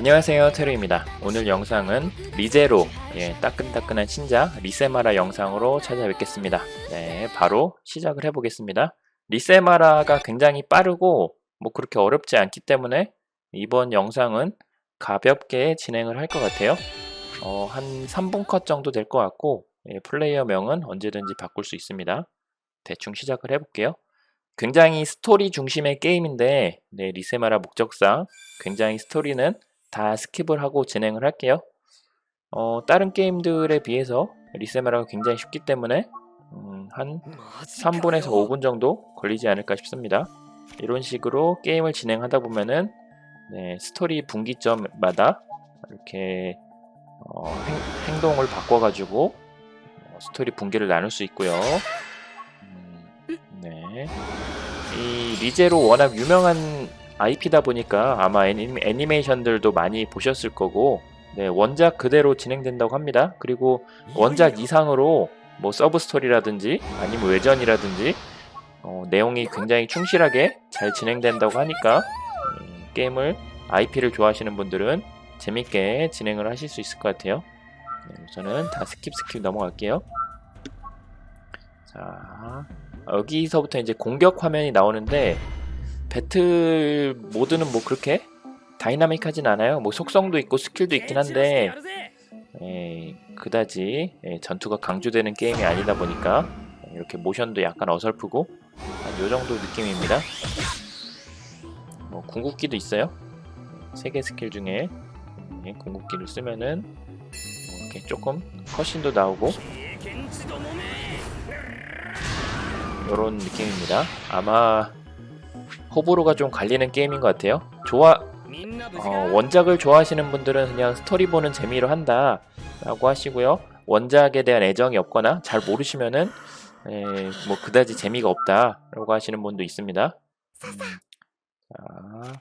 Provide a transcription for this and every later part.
안녕하세요 테루입니다. 오늘 영상은 리제로 예, 따끈따끈한 신작 리세마라 영상으로 찾아뵙겠습니다. 네 바로 시작을 해보겠습니다. 리세마라가 굉장히 빠르고 뭐 그렇게 어렵지 않기 때문에 이번 영상은 가볍게 진행을 할 것 같아요. 어, 한 3분 컷 정도 될 것 같고 예, 플레이어 명은 언제든지 바꿀 수 있습니다. 대충 시작을 해볼게요. 굉장히 스토리 중심의 게임인데 네, 리세마라 목적상 굉장히 스토리는 다 스킵을 하고 진행을 할게요. 어, 다른 게임들에 비해서 리세마라가 굉장히 쉽기 때문에 음, 한 3분에서 5분 정도 걸리지 않을까 싶습니다. 이런 식으로 게임을 진행하다 보면은 네, 스토리 분기점마다 이렇게 어, 행, 행동을 바꿔가지고 어, 스토리 분기를 나눌 수 있고요. 음, 네. 이 리제로 워낙 유명한 IP다 보니까 아마 애니, 애니메이션들도 많이 보셨을 거고 네, 원작 그대로 진행된다고 합니다. 그리고 원작 이상으로 뭐 서브 스토리라든지 아니면 외전이라든지 어, 내용이 굉장히 충실하게 잘 진행된다고 하니까 음, 게임을 IP를 좋아하시는 분들은 재밌게 진행을 하실 수 있을 것 같아요. 네, 우선은 다 스킵 스킵 넘어갈게요. 자 여기서부터 이제 공격 화면이 나오는데 배틀 모드는 뭐 그렇게 다이나믹하진 않아요. 뭐 속성도 있고 스킬도 있긴 한데 에, 그다지 에, 전투가 강조되는 게임이 아니다 보니까 이렇게 모션도 약간 어설프고 한 요정도 느낌입니다. 뭐 궁극기도 있어요. 세 개 스킬 중에 예, 궁극기를 쓰면은 뭐 이렇게 조금 컷신도 나오고 이런 느낌입니다. 아마 호불호가 좀 갈리는 게임인 것 같아요. 좋아 어, 원작을 좋아하시는 분들은 그냥 스토리 보는 재미로 한다 라고 하시고요. 원작에 대한 애정이 없거나 잘 모르시면은 에, 뭐 그다지 재미가 없다 라고 하시는 분도 있습니다. 음, 자,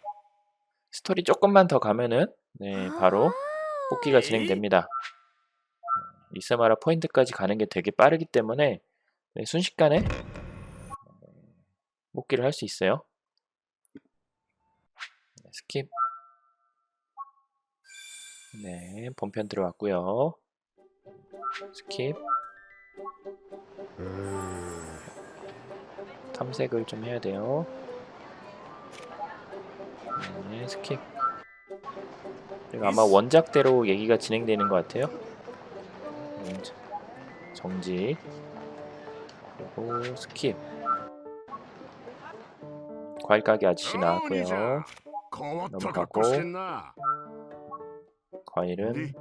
스토리 조금만 더 가면은 네, 바로 뽑기가 진행됩니다. 이스마라 포인트까지 가는 게 되게 빠르기 때문에 네, 순식간에 뽑기를 할 수 있어요. 네, 스킵. 네, 본편 들어왔고요. 스킵. 탐색을 좀 해야 돼요. 네, 스킵. 그리고 아마 원작대로 얘기가 진행되는 것 같아요. 음, 정지. 그리고 스킵. 과일 가게 아저씨 나왔고요. 넘어가고 과일은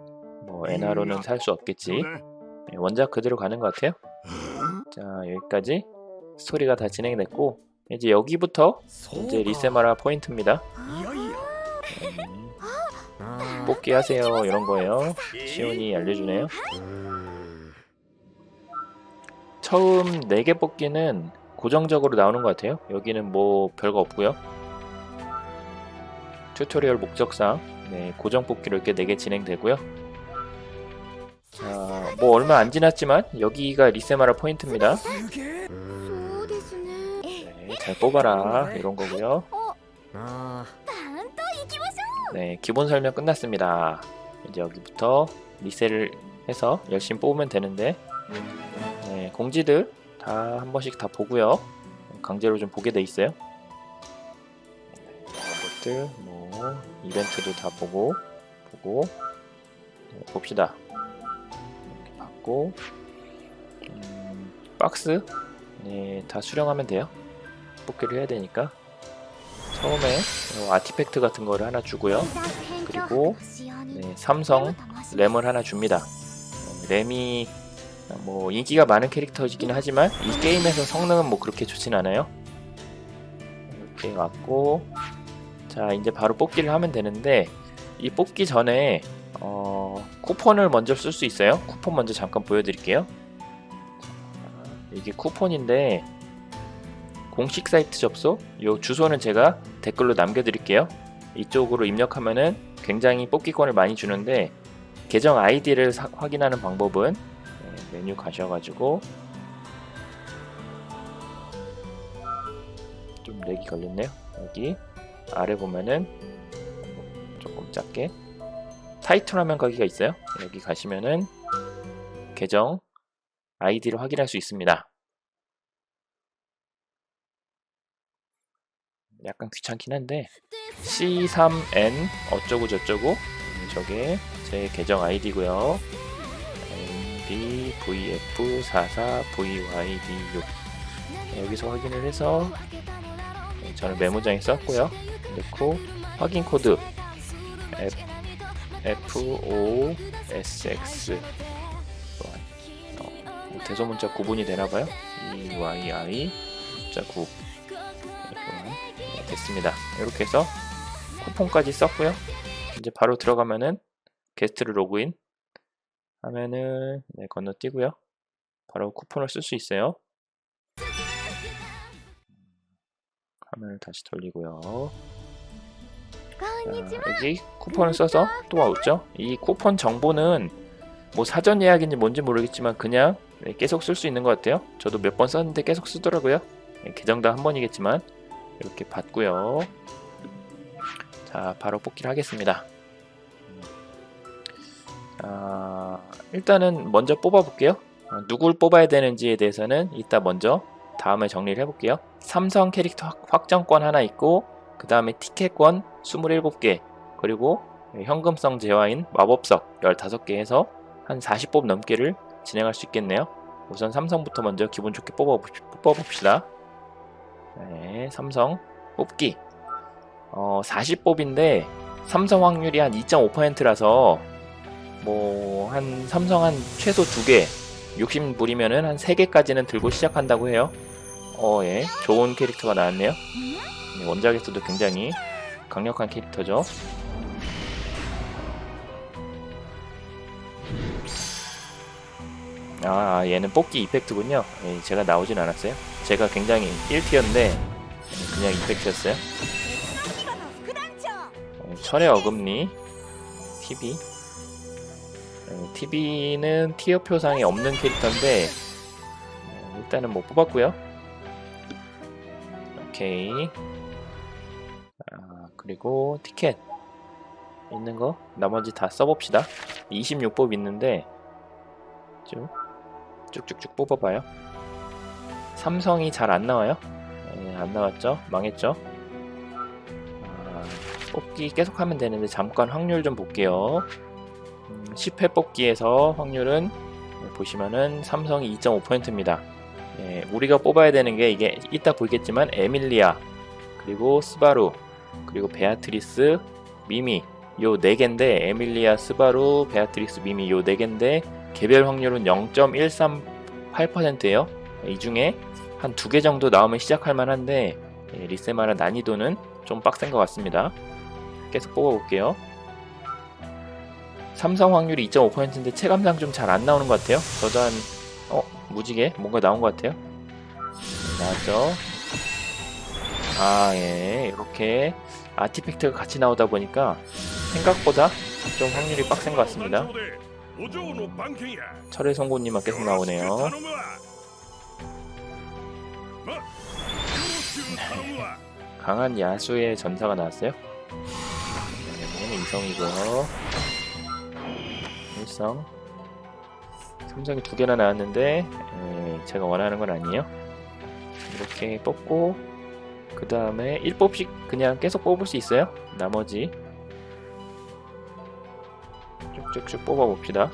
뭐 엔하로는 살 수 없겠지. 네, 원작 그대로 가는 것 같아요. 자 여기까지 스토리가 다 진행됐고 이제 여기부터 이제 리세마라 포인트입니다. 음, 뽑기 하세요 이런 거예요. 시온이 알려주네요. 처음 4개 뽑기는 고정적으로 나오는 것 같아요. 여기는 뭐 별거 없고요. 튜토리얼 목적상 네, 고정 뽑기로 이렇게 4개 진행되고요. 자, 뭐 얼마 안 지났지만 여기가 리세마라 포인트입니다. 네, 잘 뽑아라 이런 거고요. 네, 기본 설명 끝났습니다. 이제 여기부터 리셋을 해서 열심히 뽑으면 되는데 네, 공지들 다 한 번씩 다 보고요. 강제로 좀 보게 돼 있어요. 이런 것들 뭐 이벤트도 다 보고 보고 네, 봅시다. 이렇게 받고 음, 박스 네, 다 수령하면 돼요. 뽑기를 해야 되니까 처음에 어, 아티팩트 같은 거를 하나 주고요. 그리고 네, 삼성 램을 하나 줍니다. 어, 램이 뭐 인기가 많은 캐릭터이긴 하지만 이 게임에서 성능은 뭐 그렇게 좋진 않아요. 이렇게 왔고 자 이제 바로 뽑기를 하면 되는데 이 뽑기 전에 어, 쿠폰을 먼저 쓸 수 있어요. 쿠폰 먼저 잠깐 보여드릴게요. 이게 쿠폰인데 공식 사이트 접속 요 주소는 제가 댓글로 남겨드릴게요. 이쪽으로 입력하면은 굉장히 뽑기권을 많이 주는데 계정 아이디를 사- 확인하는 방법은 네, 메뉴 가셔가지고 좀 렉이 걸렸네요. 여기 아래 보면은 조금 작게 타이틀 화면 가기가 있어요. 여기 가시면은 계정 아이디를 확인할 수 있습니다. 약간 귀찮긴 한데 C3N 어쩌고 저쩌고 음, 저게 제 계정 아이디고요. MBVF44VYD6 여기서 확인을 해서 네, 저는 메모장에 썼고요. 넣고 확인 코드 FOSX 어, 뭐 대소문자 구분이 되나봐요. EYI 숫자 9 네, 됐습니다. 이렇게 해서 쿠폰까지 썼고요. 이제 바로 들어가면은 게스트를 로그인 하면은 네, 건너뛰고요. 바로 쿠폰을 쓸 수 있어요. 화면을 다시 돌리고요. 자, 여기 쿠폰을 써서 또 왔죠. 이 쿠폰 정보는 뭐 사전 예약인지 뭔지 모르겠지만 그냥 네, 계속 쓸 수 있는 것 같아요. 저도 몇 번 썼는데 계속 쓰더라고요. 네, 계정당 한 번이겠지만 이렇게 받고요. 자, 바로 뽑기를 하겠습니다. 자, 일단은 먼저 뽑아볼게요. 어, 누굴 뽑아야 되는지에 대해서는 이따 먼저 다음에 정리를 해볼게요. 삼성 캐릭터 확- 확정권 하나 있고 그 다음에 티켓권 27개 그리고 현금성 재화인 마법석 15개 해서 한 40법 넘게를 진행할 수 있겠네요. 우선 삼성부터 먼저 기분 좋게 뽑아봅시- 뽑아봅시다. 네, 삼성 뽑기. 어, 40뽑인데 삼성 확률이 한 2.5%라서 뭐 한 삼성 한 최소 2개 60 부리면은 한 3개까지는 들고 시작한다고 해요. 어, 예. 좋은 캐릭터가 나왔네요. 네, 원작에서도 굉장히 강력한 캐릭터죠. 아, 얘는 뽑기 이펙트군요. 예, 제가 나오진 않았어요. 제가 굉장히 1티어인데 그냥 이펙트였어요. 어, 철의 어금니 TV 어, TV는 티어 표상에 없는 캐릭터인데 어, 일단은 뭐 뽑았고요. 오케이. 아, 그리고 티켓 있는 거 나머지 다 써봅시다. 26법 있는데 쭉 쭉쭉쭉 뽑아봐요. 삼성이 잘 안 나와요. 네, 안 나왔죠? 망했죠? 아, 뽑기 계속 하면 되는데 잠깐 확률 좀 볼게요. 음, 10회 뽑기에서 확률은 보시면은 삼성이 2.5%입니다. 예, 우리가 뽑아야 되는 게 이게 이따 보겠지만 에밀리아 그리고 스바루 그리고 베아트리스 미미 요네 개인데 에밀리아 스바루 베아트리스 미미 요네 개인데 개별 확률은 0.138%예요. 이 중에 한 두 개 정도 나오면 시작할 만한데 예, 리세마라 난이도는 좀 빡센 것 같습니다. 계속 뽑아볼게요. 삼성 확률이 2.5%인데 체감상 좀 잘 안 나오는 것 같아요. 저도 한 어, 무지개 뭔가 나온 것 같아요. 네, 나왔죠. 아, 예, 이렇게 아티팩트가 같이 나오다 보니까 생각보다 좀 확률이 빡센 것 같습니다. 철의 송곳니만 계속 나오네요. 강한 야수의 전사가 나왔어요. 네, 이성이고요. 일성. 삼성이 두 개나 나왔는데 에, 제가 원하는 건 아니에요. 이렇게 뽑고 그 다음에 1뽑씩 그냥 계속 뽑을 수 있어요. 나머지 쭉쭉쭉 뽑아 봅시다.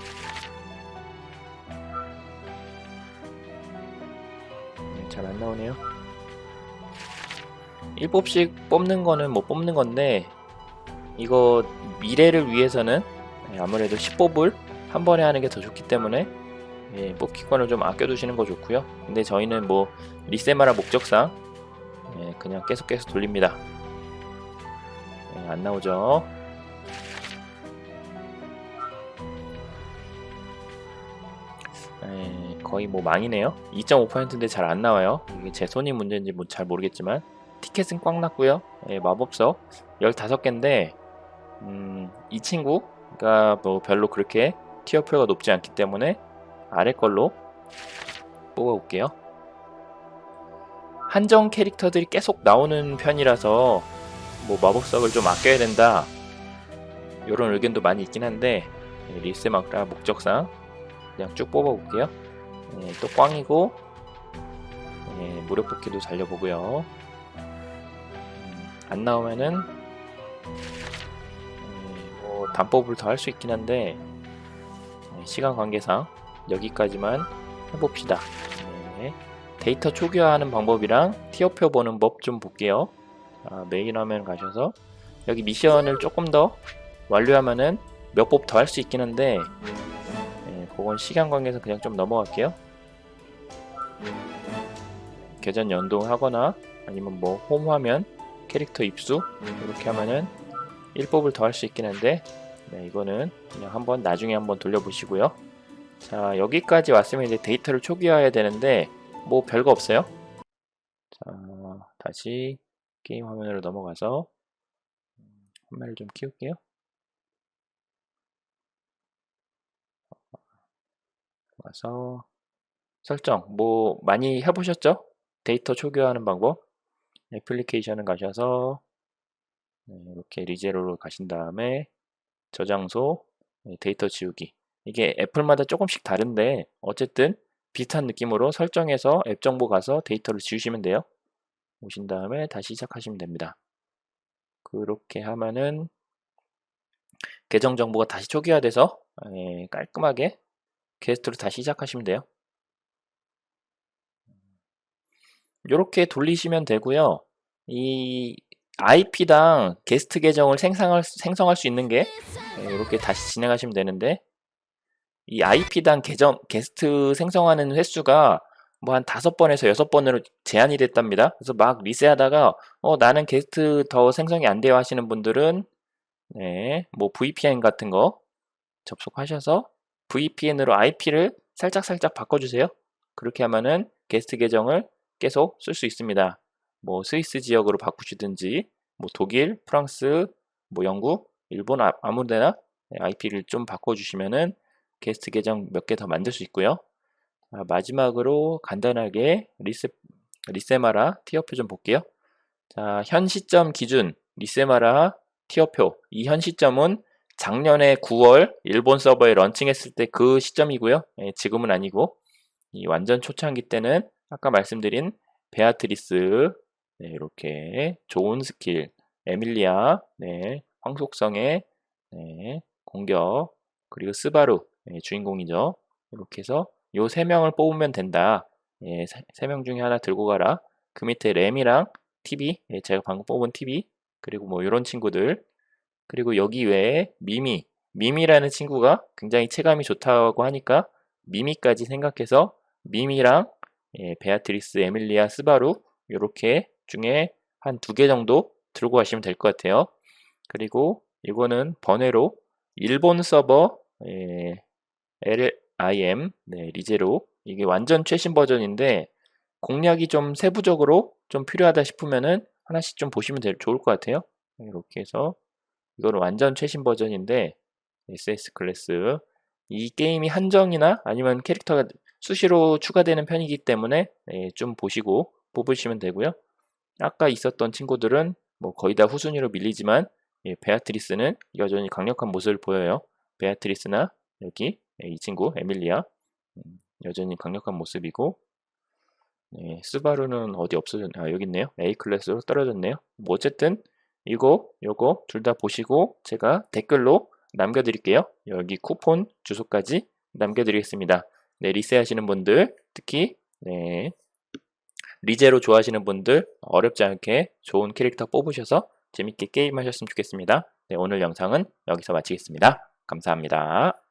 네, 잘 안 나오네요. 1뽑씩 뽑는 거는 뭐 뽑는 건데 이거 미래를 위해서는 네, 아무래도 10뽑을 한 번에 하는 게 더 좋기 때문에 예, 뽑기권을 좀 아껴두시는 거 좋고요. 근데 저희는 뭐 리세마라 목적상 예, 그냥 계속 계속 돌립니다. 예, 안 나오죠. 예, 거의 뭐 망이네요. 2.5%인데 잘 안 나와요. 이게 제 손이 문제인지 뭐 잘 모르겠지만 티켓은 꽉 났고요. 예, 마법석 15개인데 음, 이 친구가 뭐 별로 그렇게 티어표가 높지 않기 때문에 아래 걸로 뽑아볼게요. 한정 캐릭터들이 계속 나오는 편이라서 뭐 마법석을 좀 아껴야 된다. 이런 의견도 많이 있긴 한데 예, 리세마라 목적상 그냥 쭉 뽑아볼게요. 예, 또 꽝이고 예, 무력 뽑기도 달려보고요. 음, 안 나오면은 음, 뭐 단법을 더 할 수 있긴 한데 예, 시간 관계상 여기까지만 해봅시다. 네. 데이터 초기화하는 방법이랑 티어표 보는 법 좀 볼게요. 자, 메인 화면 가셔서 여기 미션을 조금 더 완료하면은 몇 법 더 할 수 있긴 한데 예, 그건 시간 관계에서 그냥 좀 넘어갈게요. 계전 연동하거나 아니면 뭐 홈 화면 캐릭터 입수 이렇게 하면은 1법을 더 할 수 있긴 한데 네, 이거는 그냥 한번 나중에 한번 돌려보시고요. 자 여기까지 왔으면 이제 데이터를 초기화해야 되는데 뭐 별거 없어요. 자 다시 게임 화면으로 넘어가서 화면을 좀 키울게요. 와서 설정 뭐 많이 해보셨죠? 데이터 초기화하는 방법 애플리케이션을 가셔서 네, 이렇게 리제로로 가신 다음에 저장소 네, 데이터 지우기 이게 애플마다 조금씩 다른데 어쨌든 비슷한 느낌으로 설정해서 앱 정보 가서 데이터를 지우시면 돼요. 오신 다음에 다시 시작하시면 됩니다. 그렇게 하면은 계정 정보가 다시 초기화돼서 예, 깔끔하게 게스트로 다시 시작하시면 돼요. 이렇게 돌리시면 되고요. 이 IP당 게스트 계정을 생성할, 생성할 수 있는 게 이렇게 다시 진행하시면 되는데 이 IP당 계정 게스트 생성하는 횟수가 뭐 한 다섯 번에서 여섯 번으로 제한이 됐답니다. 그래서 막 리세하다가 어 나는 게스트 더 생성이 안 돼요 하시는 분들은 네, 뭐 VPN 같은 거 접속하셔서 VPN으로 IP를 살짝 살짝 바꿔주세요. 그렇게 하면은 게스트 계정을 계속 쓸 수 있습니다. 뭐 스위스 지역으로 바꾸시든지 뭐 독일, 프랑스, 뭐 영국, 일본 아, 아무데나 IP를 좀 바꿔주시면은 게스트 계정 몇 개 더 만들 수 있고요. 자, 마지막으로 간단하게 리세, 리세마라 티어표 좀 볼게요. 자, 현 시점 기준 리세마라 티어표 이 현 시점은 작년에 9월 일본 서버에 런칭했을 때 그 시점이고요. 예, 지금은 아니고 이 완전 초창기 때는 아까 말씀드린 베아트리스 네, 이렇게 좋은 스킬 에밀리아 네, 황속성의 네, 공격 그리고 스바루 네, 주인공이죠. 이렇게 해서 요 세 명을 뽑으면 된다. 예, 세명 중에 하나 들고 가라. 그 밑에 램이랑 TV, 예, 제가 방금 뽑은 TV, 그리고 뭐 이런 친구들, 그리고 여기 외에 미미, 미미라는 친구가 굉장히 체감이 좋다고 하니까 미미까지 생각해서 미미랑 예, 베아트리스, 에밀리아, 스바루 이렇게 중에 한 두 개 정도 들고 가시면 될 것 같아요. 그리고 이거는 번외로 일본 서버 예, LIM 네, 리제로 이게 완전 최신 버전인데 공략이 좀 세부적으로 좀 필요하다 싶으면은 하나씩 좀 보시면 될, 좋을 것 같아요. 이렇게 해서 이거는 완전 최신 버전인데 SS 클래스 이 게임이 한정이나 아니면 캐릭터가 수시로 추가되는 편이기 때문에 예, 좀 보시고 뽑으시면 되고요. 아까 있었던 친구들은 뭐 거의 다 후순위로 밀리지만 예, 베아트리스는 여전히 강력한 모습을 보여요. 베아트리스나 여기 예, 이 친구 에밀리아 음, 여전히 강력한 모습이고 네, 스바루는 어디 없어졌 아 여기 있네요. A 클래스로 떨어졌네요. 뭐 어쨌든 이거 요거 둘 다 보시고 제가 댓글로 남겨드릴게요. 여기 쿠폰 주소까지 남겨드리겠습니다. 네, 리세 하시는 분들 특히 네, 리제로 좋아하시는 분들 어렵지 않게 좋은 캐릭터 뽑으셔서 재밌게 게임하셨으면 좋겠습니다. 네, 오늘 영상은 여기서 마치겠습니다. 감사합니다.